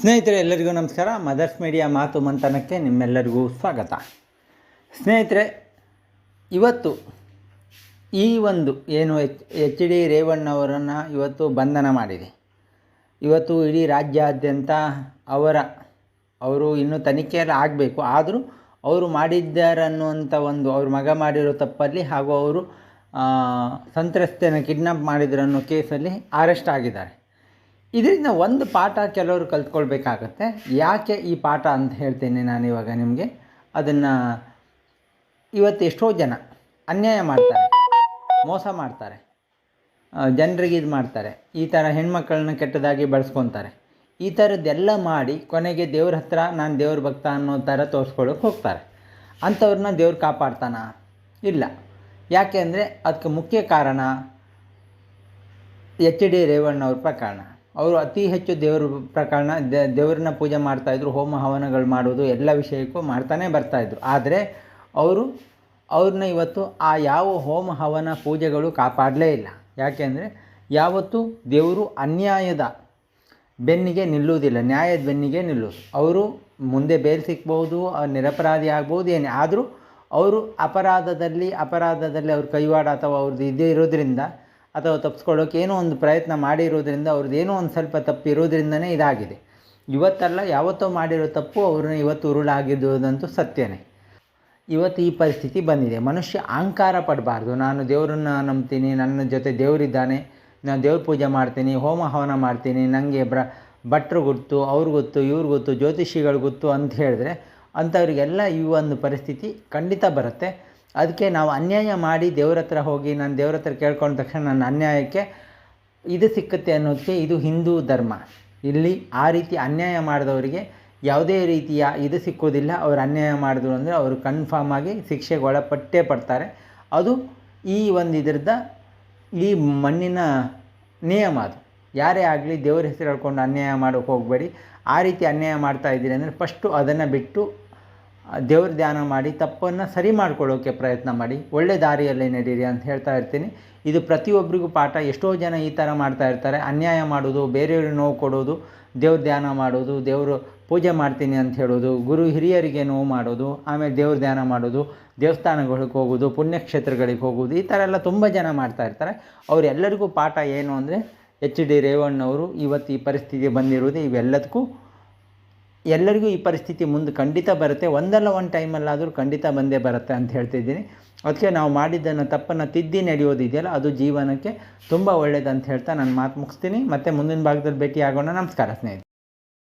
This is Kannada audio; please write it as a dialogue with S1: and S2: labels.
S1: ಸ್ನೇಹಿತರೆ, ಎಲ್ಲರಿಗೂ ನಮಸ್ಕಾರ. ಮದರ್ಸ್ ಮೀಡಿಯಾ ಮಾತು ಮಂಥನಕ್ಕೆ ನಿಮ್ಮೆಲ್ಲರಿಗೂ ಸ್ವಾಗತ. ಸ್ನೇಹಿತರೆ, ಇವತ್ತು ಈ ಒಂದು ಏನು ಎಚ್ ಎಚ್ ಡಿ ರೇವಣ್ಣವರನ್ನು ಇವತ್ತು ಬಂಧನ ಮಾಡಿದೆ. ಇವತ್ತು ಇಡೀ ರಾಜ್ಯಾದ್ಯಂತ ಅವರ, ಅವರು ಇನ್ನೂ ತನಿಖೆಯಲ್ಲಿ ಆಗಬೇಕು. ಆದರೂ ಅವರು ಮಾಡಿದ್ದಾರನ್ನುವಂಥ ಒಂದು, ಅವ್ರ ಮಗ ಮಾಡಿರೋ ತಪ್ಪಲ್ಲಿ ಹಾಗೂ ಅವರು ಸಂತ್ರಸ್ತೆಯನ್ನು ಕಿಡ್ನಾಪ್ ಮಾಡಿದ್ರನ್ನೋ ಕೇಸಲ್ಲಿ ಅರೆಸ್ಟ್ ಆಗಿದ್ದಾರೆ. ಇದರಿಂದ ಒಂದು ಪಾಠ ಕೆಲವರು ಕಲ್ತ್ಕೊಳ್ಬೇಕಾಗತ್ತೆ. ಯಾಕೆ ಈ ಪಾಠ ಅಂತ ಹೇಳ್ತೇನೆ ನಾನು ಇವಾಗ ನಿಮಗೆ. ಅದನ್ನು ಇವತ್ತು ಎಷ್ಟೋ ಜನ ಅನ್ಯಾಯ ಮಾಡ್ತಾರೆ, ಮೋಸ ಮಾಡ್ತಾರೆ ಜನರಿಗೆ ಇದು ಮಾಡ್ತಾರೆ, ಈ ಥರ ಹೆಣ್ಮಕ್ಕಳನ್ನ ಕೆಟ್ಟದಾಗಿ ಬಳಸ್ಕೊತಾರೆ. ಈ ಥರದ್ದೆಲ್ಲ ಮಾಡಿ ಕೊನೆಗೆ ದೇವ್ರ ಹತ್ರ ನಾನು ದೇವ್ರ ಭಕ್ತ ಅನ್ನೋ ಥರ ತೋರಿಸ್ಕೊಳ್ಳೋಕೆ ಹೋಗ್ತಾರೆ. ಅಂಥವ್ರನ್ನ ದೇವ್ರು ಕಾಪಾಡ್ತಾನ? ಇಲ್ಲ. ಯಾಕೆ ಅಂದರೆ ಅದಕ್ಕೆ ಮುಖ್ಯ ಕಾರಣ ಎಚ್ ಡಿ ರೇವಣ್ಣವ್ರ ಪ್ರಕರಣ. ಅವರು ಅತಿ ಹೆಚ್ಚು ದೇವರ ಪ್ರಕರಣ ದೇವರನ್ನ ಪೂಜೆ ಮಾಡ್ತಾಯಿದ್ರು ಹೋಮ ಹವನಗಳು ಮಾಡೋದು ಎಲ್ಲ ವಿಷಯಕ್ಕೂ ಮಾಡ್ತಾನೆ ಬರ್ತಾಯಿದ್ರು ಆದರೆ ಅವರು, ಅವ್ರನ್ನ ಇವತ್ತು ಆ ಯಾವ ಹೋಮ ಹವನ ಪೂಜೆಗಳು ಕಾಪಾಡಲೇ ಇಲ್ಲ. ಯಾಕೆಂದರೆ ಯಾವತ್ತೂ ದೇವರು ಅನ್ಯಾಯದ ಬೆನ್ನಿಗೆ ನಿಲ್ಲುವುದಿಲ್ಲ, ನ್ಯಾಯದ ಬೆನ್ನಿಗೆ ನಿಲ್ಲೋದು ಅವರು ಮುಂದೆ ಬೇರೆ ಸಿಕ್ಬೋದು ನಿರಪರಾಧಿ ಆಗ್ಬೋದು, ಏನೇ. ಆದರೂ ಅವರು ಅಪರಾಧದಲ್ಲಿ ಅಪರಾಧದಲ್ಲಿ ಅವ್ರ ಕೈವಾಡ ಅಥವಾ ಅವ್ರದ್ದು ಇದೇ ಇರೋದ್ರಿಂದ ಅಥವಾ ತಪ್ಪಿಸ್ಕೊಳ್ಳೋಕೆ ಏನೋ ಒಂದು ಪ್ರಯತ್ನ ಮಾಡಿರೋದ್ರಿಂದ ಅವ್ರದ್ದು ಏನೋ ಒಂದು ಸ್ವಲ್ಪ ತಪ್ಪು ಇರೋದ್ರಿಂದನೇ ಇದಾಗಿದೆ. ಇವತ್ತಲ್ಲ ಯಾವತ್ತೋ ಮಾಡಿರೋ ತಪ್ಪು ಅವ್ರನ್ನ ಇವತ್ತು ಉರುಳಾಗಿದ್ದುದಂತೂ ಸತ್ಯನೇ. ಇವತ್ತು ಈ ಪರಿಸ್ಥಿತಿ ಬಂದಿದೆ. ಮನುಷ್ಯ ಅಹಂಕಾರ ಪಡಬಾರ್ದು. ನಾನು ದೇವರನ್ನ ನಂಬ್ತೀನಿ, ನನ್ನ ಜೊತೆ ದೇವರಿದ್ದಾನೆ, ನಾನು ದೇವ್ರ ಪೂಜೆ ಮಾಡ್ತೀನಿ, ಹೋಮ ಹವನ ಮಾಡ್ತೀನಿ ನನಗೆ ಬ್ರ, ಭಟ್ರು ಗೊತ್ತು, ಅವ್ರು ಗೊತ್ತು, ಇವ್ರು ಗೊತ್ತು, ಜ್ಯೋತಿಷಿಗಳು ಗೊತ್ತು ಅಂತ ಹೇಳಿದ್ರೆ ಅಂಥವ್ರಿಗೆಲ್ಲ ಈ ಒಂದು ಪರಿಸ್ಥಿತಿ ಖಂಡಿತ ಬರುತ್ತೆ. ಅದಕ್ಕೆ ನಾವು ಅನ್ಯಾಯ ಮಾಡಿ ದೇವ್ರ ಹತ್ರ ಹೋಗಿ, ನಾನು ದೇವ್ರ ಹತ್ರ ಕೇಳ್ಕೊಂಡ ತಕ್ಷಣ ನನ್ನ ಅನ್ಯಾಯಕ್ಕೆ ಇದು ಸಿಕ್ಕುತ್ತೆ ಅನ್ನೋದಕ್ಕೆ ಇದು ಹಿಂದೂ ಧರ್ಮ. ಇಲ್ಲಿ ಆ ರೀತಿ ಅನ್ಯಾಯ ಮಾಡಿದವರಿಗೆ ಯಾವುದೇ ರೀತಿಯ ಇದು ಸಿಕ್ಕೋದಿಲ್ಲ. ಅವರು ಅನ್ಯಾಯ ಮಾಡಿದ್ರು ಅಂದರೆ ಅವರು ಕನ್ಫರ್ಮ್ ಆಗಿ ಶಿಕ್ಷೆಗೆ ಒಳಪಟ್ಟೇ ಪಡ್ತಾರೆ. ಅದು ಈ ಒಂದು ಇದರದ ಈ ಮಣ್ಣಿನ ನಿಯಮ ಅದು. ಯಾರೇ ಆಗಲಿ ದೇವ್ರ ಹೆಸರು ಹೇಳ್ಕೊಂಡು ಅನ್ಯಾಯ ಮಾಡೋಕ್ಕೆ ಹೋಗಬೇಡಿ. ಆ ರೀತಿ ಅನ್ಯಾಯ ಮಾಡ್ತಾ ಇದ್ದೀರಿ ಅಂದರೆ ಫಸ್ಟು ಅದನ್ನು ಬಿಟ್ಟು ದೇವ್ರ ಧ್ಯಾನ ಮಾಡಿ ತಪ್ಪನ್ನು ಸರಿ ಮಾಡ್ಕೊಳ್ಳೋಕ್ಕೆ ಪ್ರಯತ್ನ ಮಾಡಿ, ಒಳ್ಳೆ ದಾರಿಯಲ್ಲಿ ನಡೀರಿ ಅಂತ ಹೇಳ್ತಾ ಇರ್ತೀನಿ. ಇದು ಪ್ರತಿಯೊಬ್ಬರಿಗೂ ಪಾಠ. ಎಷ್ಟೋ ಜನ ಈ ಥರ ಮಾಡ್ತಾ ಇರ್ತಾರೆ. ಅನ್ಯಾಯ ಮಾಡೋದು, ಬೇರೆಯವ್ರಿಗೆ ನೋವು ಕೊಡೋದು, ದೇವ್ರ ಧ್ಯಾನ ಮಾಡೋದು, ದೇವರು ಪೂಜೆ ಮಾಡ್ತೀನಿ ಅಂತ ಹೇಳೋದು, ಗುರು ಹಿರಿಯರಿಗೆ ನೋವು ಮಾಡೋದು, ಆಮೇಲೆ ದೇವ್ರ ಧ್ಯಾನ ಮಾಡೋದು, ದೇವಸ್ಥಾನಗಳಿಗೆ ಹೋಗೋದು, ಪುಣ್ಯಕ್ಷೇತ್ರಗಳಿಗೆ ಹೋಗೋದು, ಈ ಥರ ಎಲ್ಲ ತುಂಬ ಜನ ಮಾಡ್ತಾ ಇರ್ತಾರೆ. ಅವರೆಲ್ಲರಿಗೂ ಪಾಠ ಏನು ಅಂದರೆ, ಎಚ್ ಡಿ ರೇವಣ್ಣವರು ಇವತ್ತು ಈ ಪರಿಸ್ಥಿತಿ ಬಂದಿರುವುದು ಇವೆಲ್ಲದಕ್ಕೂ ಎಲ್ಲರಿಗೂ ಈ ಪರಿಸ್ಥಿತಿ ಮುಂದೆ ಖಂಡಿತ ಬರುತ್ತೆ. ಒಂದಲ್ಲ ಒಂದು ಟೈಮಲ್ಲಾದರೂ ಖಂಡಿತ ಬಂದೇ ಬರುತ್ತೆ ಅಂತ ಹೇಳ್ತಿದ್ದೀನಿ ಅದಕ್ಕೆ ನಾವು ಮಾಡಿದ್ದನ್ನು ತಪ್ಪನ್ನು ತಿದ್ದಿ ನಡೆಯೋದಿದೆಯಲ್ಲ ಅದು ಜೀವನಕ್ಕೆ ತುಂಬ ಒಳ್ಳೆಯದಂತ ಹೇಳ್ತಾ ನಾನು ಮಾತು ಮುಗಿಸ್ತೀನಿ. ಮತ್ತು ಮುಂದಿನ ಭಾಗದಲ್ಲಿ ಭೇಟಿ ಆಗೋಣ ನಮಸ್ಕಾರ ಸ್ನೇಹಿತರೆ.